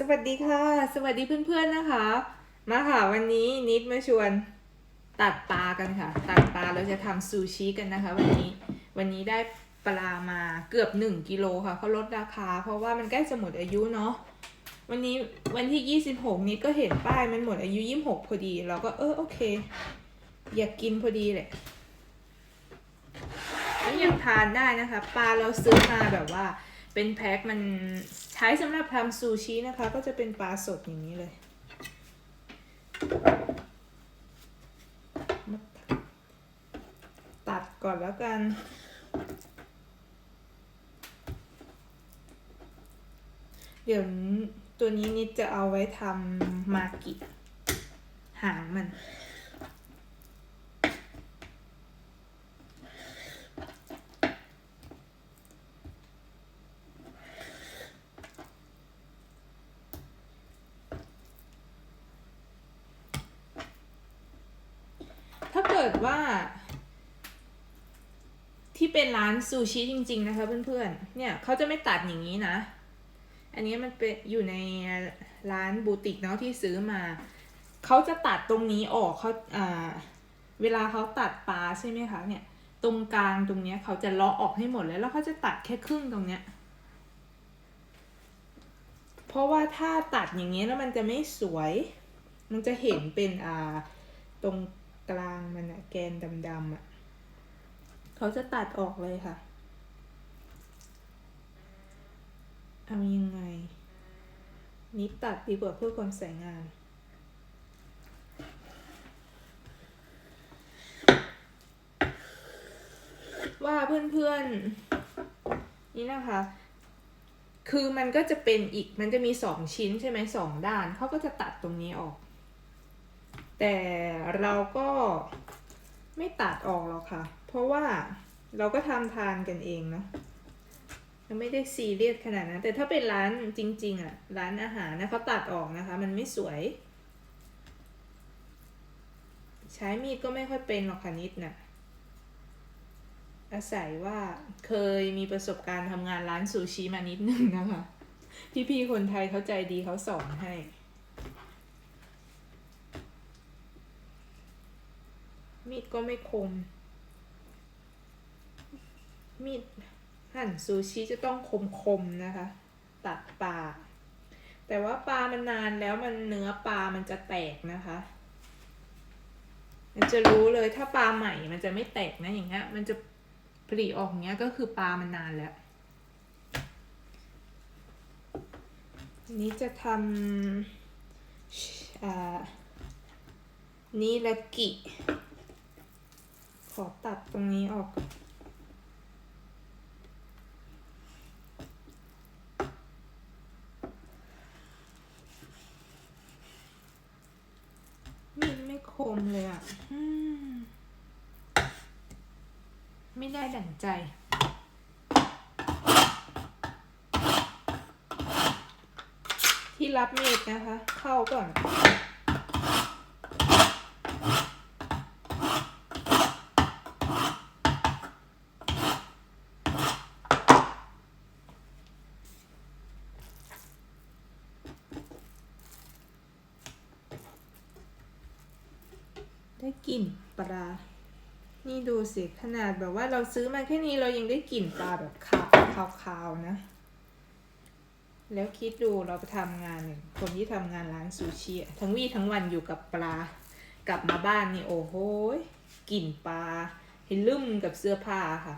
สวัสดีค่ะ สวัสดีเพื่อนๆนะคะ มาค่ะวันนี้นิดมาชวนตัดปลากันค่ะ ตัดปลาเราจะทำซูชิกันนะคะ วันนี้วันนี้ได้ปลามาเกือบหนึ่งกิโลค่ะเขาลดราคา เพราะว่ามันใกล้จะหมดอายุเนาะวันนี้วันที่ยี่สิบหกนี้ก็เห็นป้ายมันหมดอายุยี่สิบหกพอดี เราก็เออโอเค อยากกินพอดีแหละยังทานได้นะคะ ปลาเราซื้อมาแบบว่า เป็นแพ็คมันใช้สำหรับทำซูชินะคะ ก็จะเป็นปลาสดอย่างนี้เลยตัดก่อนแล้วกัน เดี๋ยวตัวนี้นิดจะเอาไว้ทำมากิหางมัน ถ้าเกิดว่า ที่เป็นร้านซูชิจริง ๆ นะคะเพื่อนๆ เนี่ยเขาจะไม่ตัดอย่างนี้นะ อันนี้มันเป็นอยู่ในร้านบูติกเนาะที่ซื้อมา เขาจะตัดตรงนี้ออกเขาอ่าเวลาเขาตัดปลาใช่ไหมคะเนี่ย ตรงกลางตรงเนี้ยเขาจะเลาะออกให้หมดเลยแล้วเขาจะตัดแค่ครึ่งตรงเนี้ย เพราะว่าถ้าตัดอย่างเงี้แล้วมันจะไม่สวย มันจะเห็นเป็นอ่าตรงกลางมันอะแกนดำๆอะ เขาจะตัดออกเลยค่ะ เอายังไงนิดตัดดีกว่าเพื่อความสวยงามว่าเพื่อนๆ นี่นะคะ คือมันก็จะเป็นอีก มันจะมีสองชิ้นใช่ไหมสองด้าน เขาก็จะตัดตรงนี้ออก แต่เราก็ไม่ตัดออกหรอกค่ะ เพราะว่าเราก็ทำทานกันเองเนาะเราไม่ได้ซีเรียสขนาดนั้นแต่ถ้าเป็นร้านจริง ๆอะร้านอาหารนะเขาตัดออกนะคะ มันไม่สวย ใช้มีดก็ไม่ค่อยเป็นหรอกค่ะนิดน่ะอาศัยว่าเคยมีประสบการณ์ทำงานร้านซูชิมานิดนึงนะคะ พี่ๆคนไทยเขาใจดีเขาสอนให้มีดก็ไม่คม มีดหั่นซูชิจะต้องคมๆนะคะ ตัดปลา แต่ว่าปลามันนานแล้วมันเนื้อปลามันจะแตกนะคะ มันจะรู้เลยถ้าปลาใหม่มันจะไม่แตกนะอย่างเงี้ยมันจะปลีออกอย่างเงี้ยก็คือปลามันนานแล้ว นี้จะทำอ่านิรกิ ขอตัดตรงนี้ออกก่อนมีดไม่ คมเลยอะอืมไม่ได้ดั่งใจ ที่รับมีดนะคะ เข้าก่อน ได้ กลิ่นปลานี่ดูสิ ขนาดแบบว่าเราซื้อมาแค่นี้เรายังได้กลิ่นปลาแบบขาวขาวๆนะ แล้วคิดดูเราไปทำงานเนี่ยคนที่ทำงานร้านซูชิอะทั้งวี่ทั้งวันอยู่กับปลา กลับมาบ้านนี่โอ้โหกลิ่นปลาให้ลืมกับเสื้อผ้าค่ะ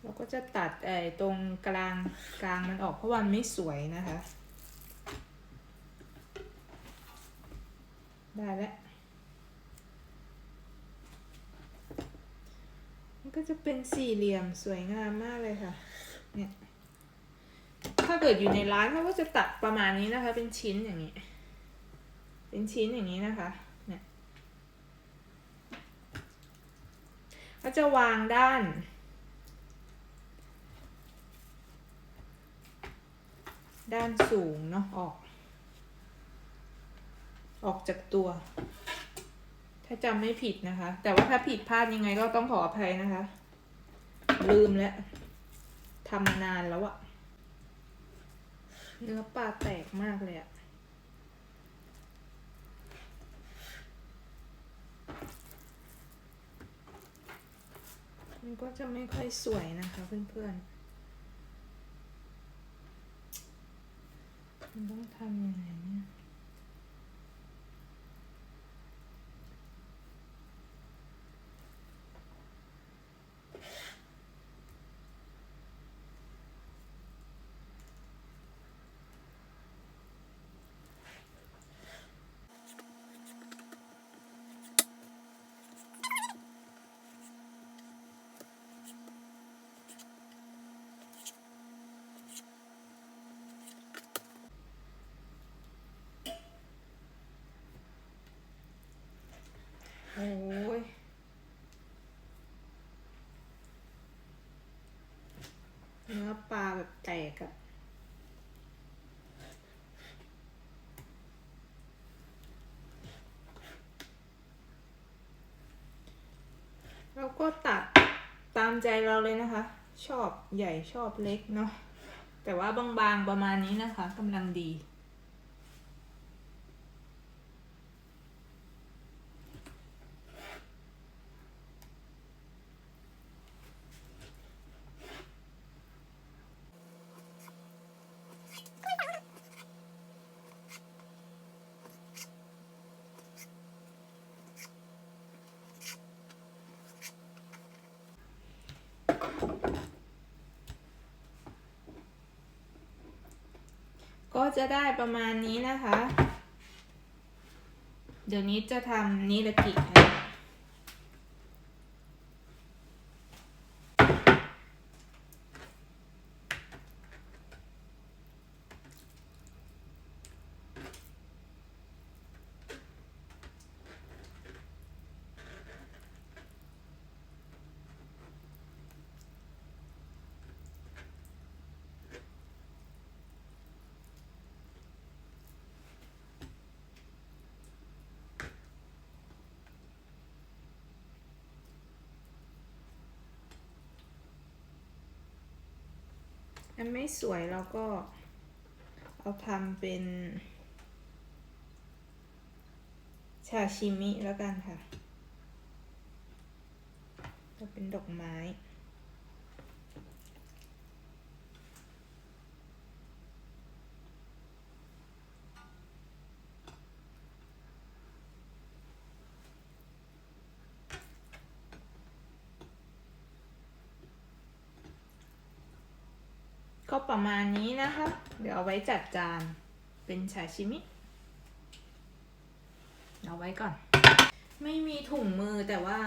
เราก็จะตัดไอ้ตรงกลางกลางมันออกเพราะวันไม่สวยนะคะ ได้แล้ว มันก็จะเป็นสี่เหลี่ยมสวยงามมากเลยค่ะ เนี่ย ถ้าเกิดอยู่ในร้านเขาก็จะตัดประมาณนี้นะคะ เป็นชิ้นอย่างนี้ เป็นชิ้นอย่างนี้นะคะ เนี่ยก็จะวางด้านด้านสูงเนาะออก ออกจากตัว ถ้าจำไม่ผิดนะคะ แต่ว่าถ้าผิดพลาดยังไงก็ต้องขออภัยนะคะ ลืมแล้วทำมานานแล้วอะเนื้อปลาแตกมากเลยอะมันก็จะไม่ค่อยสวยนะคะเพื่อนๆ มันต้องทำยังไงเนี่ย โอ้ยเนื้อปลาแบบแตกอะเราก็ตัดตามใจเราเลยนะคะ ชอบใหญ่ชอบเล็กเนาะแต่ว่าบางๆประมาณนี้นะคะกำลังดี ก็ จะได้ประมาณนี้นะคะ เดี๋ยวนี้จะทำนิรกิจะ อันไม่สวยเราก็เอาทำเป็นชาชิมิแล้วกันค่ะ จะเป็นดอกไม้ ก็ประมาณนี้นะคะ เดี๋ยวเอาไว้จัดจานเป็นชาชิมิ เอาไว้ก่อน ไม่มีถุงมือแต่ว่า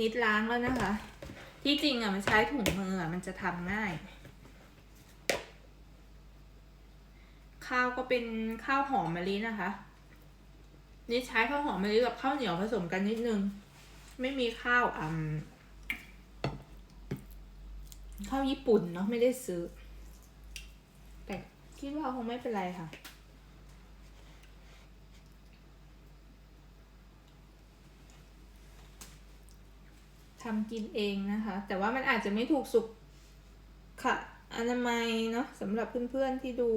นิดล้างแล้วนะคะ ที่จริงอะมันใช้ถุงมืออะมันจะทำง่าย ข้าวก็เป็นข้าวหอมมะลินะคะ นี่ใช้ข้าวหอมมะลิกับข้าวเหนียวผสมกันนิดนึง ไม่มีข้าวอ่ำข้าวญี่ปุ่นเนาะไม่ได้ซื้อ คิดว่าคงไม่เป็นไรค่ะ ทำกินเองนะคะ แต่ว่ามันอาจจะไม่ถูกสุขค่ะอนามัยเนาะสำหรับเพื่อนๆที่ดู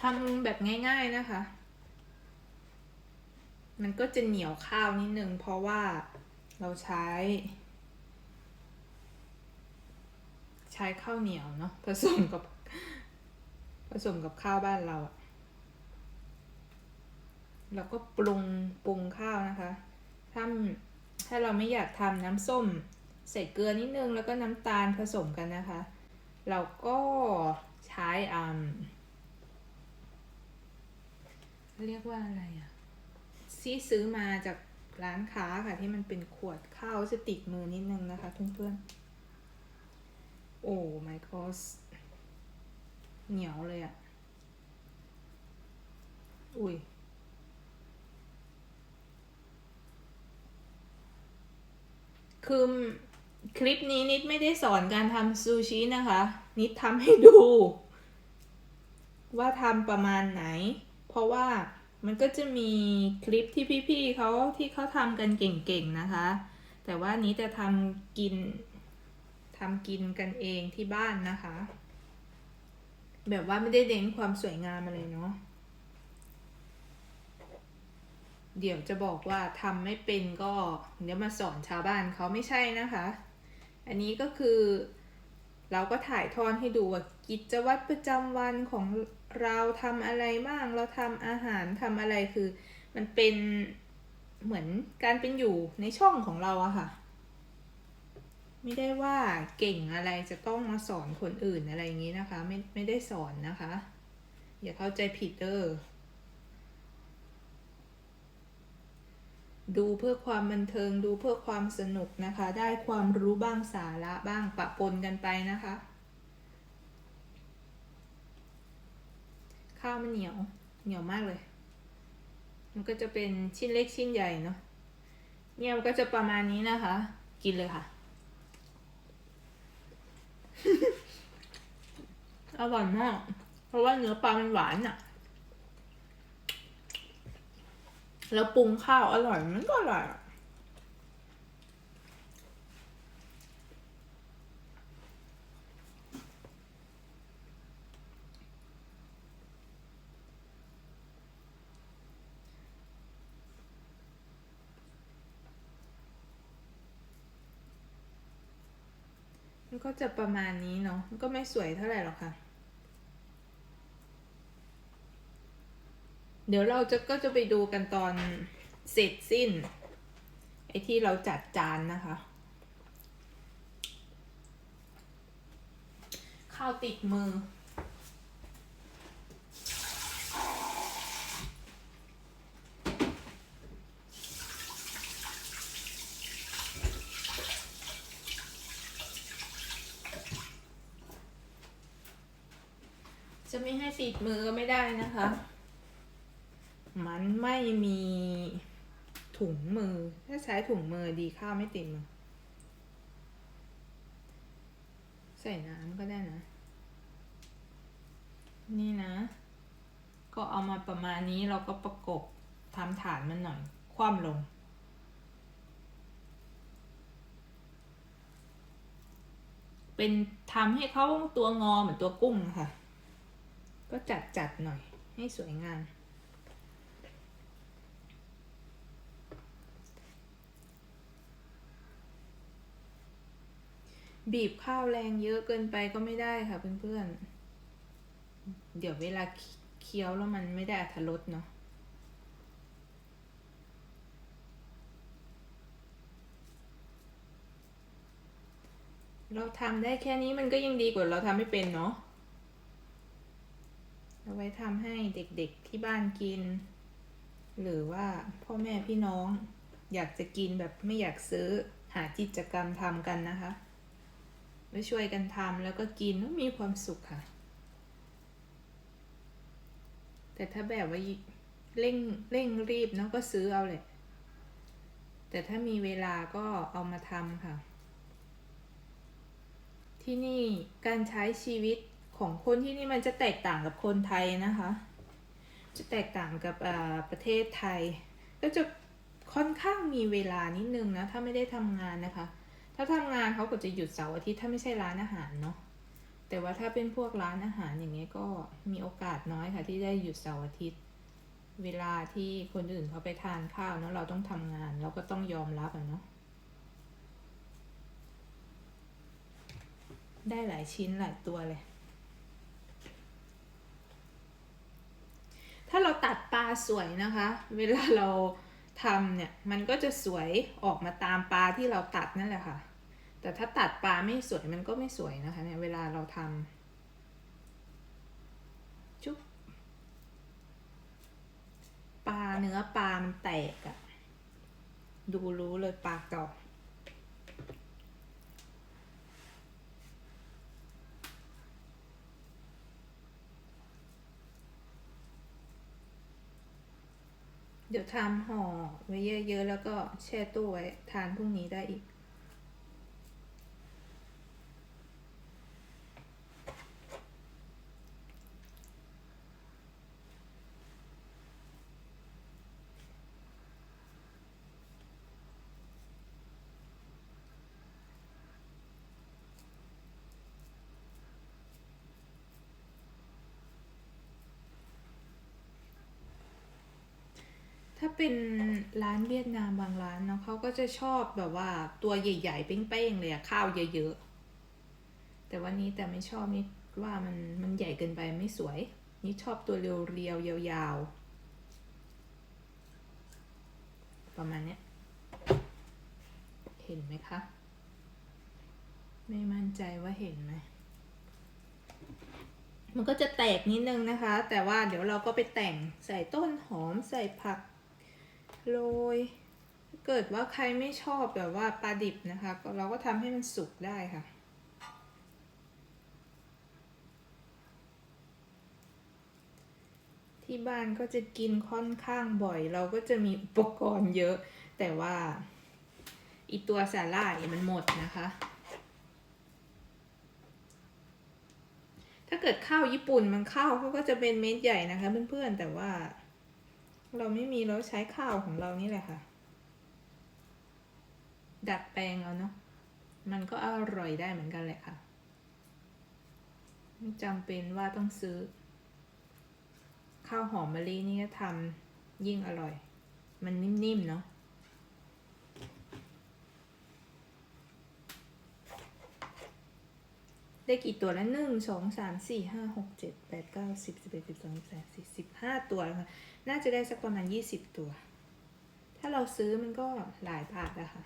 ทำแบบง่าย ๆ นะคะ มันก็จะเหนียวข้าวนิดนึงเพราะว่าเราใช้ ใช้ข้าวเหนียวเนาะผสมกับ ผสมกับข้าวบ้านเราอะแล้วก็ปรุงปรุงข้าวนะคะถ้าถ้าเราไม่อยากทำน้ำส้มใส่เกลือนิดนึงแล้วก็น้ำตาลผสมกันนะคะ เราก็ใช้อ่าเรียกว่าอะไรอะ ที่ซื้อมาจากร้านค้าค่ะที่มันเป็นขวดข้าวจะติดมือนิดนึงนะคะเพื่อนๆ โอ้ my god เหนียวเลยอะ อุ้ยคือคลิปนี้นิดไม่ได้สอนการทำซูชินะคะ นิดทำให้ดู ว่าทำประมาณไหน เพราะว่า มันก็จะมีคลิปที่พี่ๆเขาที่เขาทำกันเก่งๆนะคะ แต่ว่านี้จะทำกินทำกินกันเองที่บ้านนะคะ แบบว่าไม่ได้เน้นความสวยงามอะไรเนาะเดี๋ยวจะบอกว่าทำไม่เป็นก็เดี๋ยวมาสอนชาวบ้านเขาไม่ใช่นะคะ อันนี้ก็คือเราก็ถ่ายทอดให้ดูว่ากิจวัตรประจำวันของ เราทำอะไรบ้าง เราทำอาหารทำอะไรคือ มันเป็นเหมือนการเป็นอยู่ในช่องของเราอะค่ะ ไม่ได้ว่าเก่งอะไรจะต้องมาสอนคนอื่นอะไรอย่างนี้นะคะ ไม่ไม่ได้สอนนะคะ อย่าเข้าใจผิดเด้อดูเพื่อความบันเทิงดูเพื่อความสนุกนะคะ ได้ความรู้บ้างสาระบ้างปะปนกันไปนะคะ ข้าวมันเหนียว เหนียวมากเลย มันก็จะเป็นชิ้นเล็กชิ้นใหญ่เนาะ เนี่ยมันก็จะประมาณนี้นะคะ กินเลยค่ะ อร่อยมาก เพราะว่าเนื้อปลามันหวานอะแล้วปรุงข้าวอร่อยมันก็อร่อยอะ ก็จะประมาณนี้เนาะก็ไม่สวยเท่าไหร่หรอกค่ะ เดี๋ยวเราจะก็จะไปดูกันตอนเสร็จสิ้น ไอ้ที่เราจัดจานนะคะ ข้าวติดมือ ติดมือก็ไม่ได้นะคะ มันไม่มีถุงมือ ถ้าใช้ถุงมือดีข้าวไม่ติดมือ ใส่น้ำก็ได้นะ นี่นะ ก็เอามาประมาณนี้เราก็ประกบทำฐานมันหน่อย คว่ำลงเป็นทำให้เขาตัวงอเหมือนตัวกุ้งค่ะ ก็จัดจัดหน่อยให้สวยงาม บีบข้าวแรงเยอะเกินไปก็ไม่ได้ค่ะเพื่อนๆ เดี๋ยวเวลาเคี้ยวแล้วมันไม่ได้อรรถรสเนาะเราทำได้แค่นี้มันก็ยังดีกว่าเราทำไม่เป็นเนาะ เอาไว้ทำให้เด็กๆที่บ้านกิน หรือว่าพ่อแม่พี่น้อง อยากจะกินแบบไม่อยากซื้อหากิจกรรมทำกันนะคะไว้ช่วยกันทำแล้วก็กินแล้วมีความสุขค่ะ แต่ถ้าแบบว่าเร่งเร่งรีบเนาะก็ซื้อเอาเลยแต่ถ้ามีเวลาก็เอามาทำค่ะ ที่นี่การใช้ชีวิต ของคนที่นี่มันจะแตกต่างกับคนไทยนะคะ จะแตกต่างกับประเทศไทย ก็จะค่อนข้างมีเวลานิดนึงนะ ถ้าไม่ได้ทำงานนะคะ ถ้าทำงานเขาก็จะหยุดเสาร์อาทิตย์ถ้าไม่ใช่ร้านอาหารเนาะแต่ว่าถ้าเป็นพวกร้านอาหารอย่างเงี้ยก็มีโอกาสน้อยค่ะ ที่ได้หยุดเสาร์อาทิตย์ เวลาที่คนอื่นเขาไปทานข้าวเนาะเราต้องทำงานเราก็ต้องยอมรับอะเนาะได้หลายชิ้นหลายตัวเลย ถ้าเราตัดปลา สวยนะคะ เวลาเราทำเนี่ยมันก็จะสวยออกมาตามปลาที่เราตัดนั่นแหละค่ะ แต่ถ้าตัดปลาไม่สวยมันก็ไม่สวยนะคะเนี่ยเวลาเราทำจุ๊บปลาเนื้อปลามันแตกอะดูรู้เลยปลาเก่า เดี๋ยวทำห่อไว้เยอะๆ แล้วก็แช่ตู้ไว้ทานพรุ่งนี้ได้อีก เป็น ร้านเวียดนามบางร้านเนาะเขาก็จะชอบแบบว่าตัวใหญ่ๆเป้งๆเลยอะข้าวเยอะๆแต่วันนี้แต่ไม่ชอบนี่ว่ามันมันใหญ่เกินไปไม่สวย นี่ชอบตัวเรียวๆยาวๆประมาณเนี้ยเห็นไหมคะ ไม่มั่นใจว่าเห็นไหมมันก็จะแตกนิดนึงนะคะ แต่ว่าเดี๋ยวเราก็ไปแต่งใส่ต้นหอมใส่ผัก โรยถ้าเกิดว่าใครไม่ชอบแบบว่าปลาดิบนะคะ เราก็ทำให้มันสุกได้ค่ะ ที่บ้านก็จะกินค่อนข้างบ่อย เราก็จะมีอุปกรณ์เยอะ แต่ว่าอีตัวสาล่ายมันหมดนะคะ ถ้าเกิดข้าวญี่ปุ่นมันข้าวเขาก็จะเป็นเม็ดใหญ่นะคะเพื่อนๆ แต่ว่า เราไม่มีเราใช้ข้าวของเรานี่แหละค่ะ ดัดแปลงเอาเนาะมันก็อร่อยได้เหมือนกันแหละค่ะไม่จำเป็นว่าต้องซื้อ ข้าวหอมมะลินี่ก็ทำยิ่งอร่อย มันนิ่มๆเนาะ ได้กี่ตัวแล้วหนึ่งสองสามสี่ห้าหกเจ็ดแปดเก้าสิบสิบเอ็ดสิบสองสิบสามสี่สิบห้าตัวแล้วค่ะ น่าจะได้สักประมาณยี่สิบตัว ถ้าเราซื้อมันก็หลายบาทอะค่ะ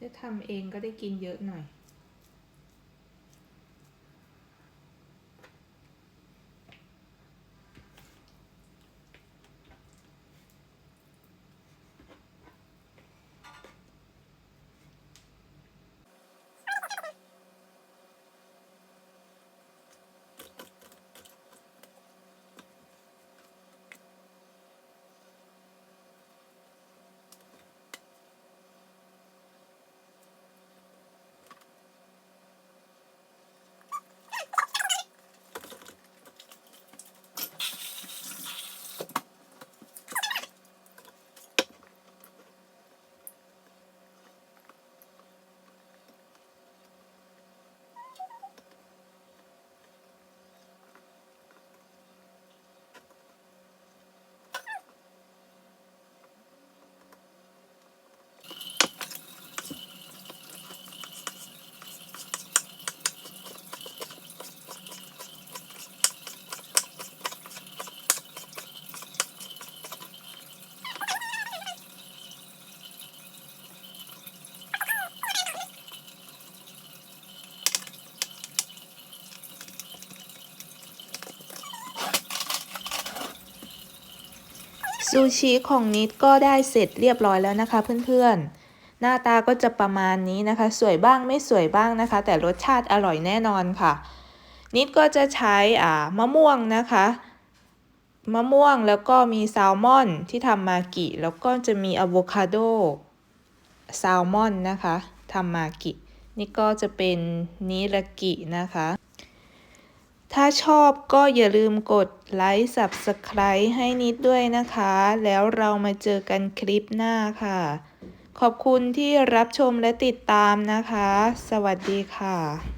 จะทำเองก็ได้กินเยอะหน่อย ซูชิของนิดก็ได้เสร็จเรียบร้อยแล้วนะคะเพื่อนๆ หน้าตาก็จะประมาณนี้นะคะ สวยบ้างไม่สวยบ้างนะคะ แต่รสชาติอร่อยแน่นอนค่ะ นิดก็จะใช้อ่ามะม่วงนะคะ มะม่วงแล้วก็มีแซลมอนที่ทำมากิแล้วก็จะมีอะโวคาโดแซลมอนนะคะทำมากินี่ก็จะเป็นนิรากินะคะ ถ้าชอบก็อย่าลืมกดไลค์ Subscribe ให้นิดด้วยนะคะ แล้วเรามาเจอกันคลิปหน้าค่ะ ขอบคุณที่รับชมและติดตามนะคะ สวัสดีค่ะ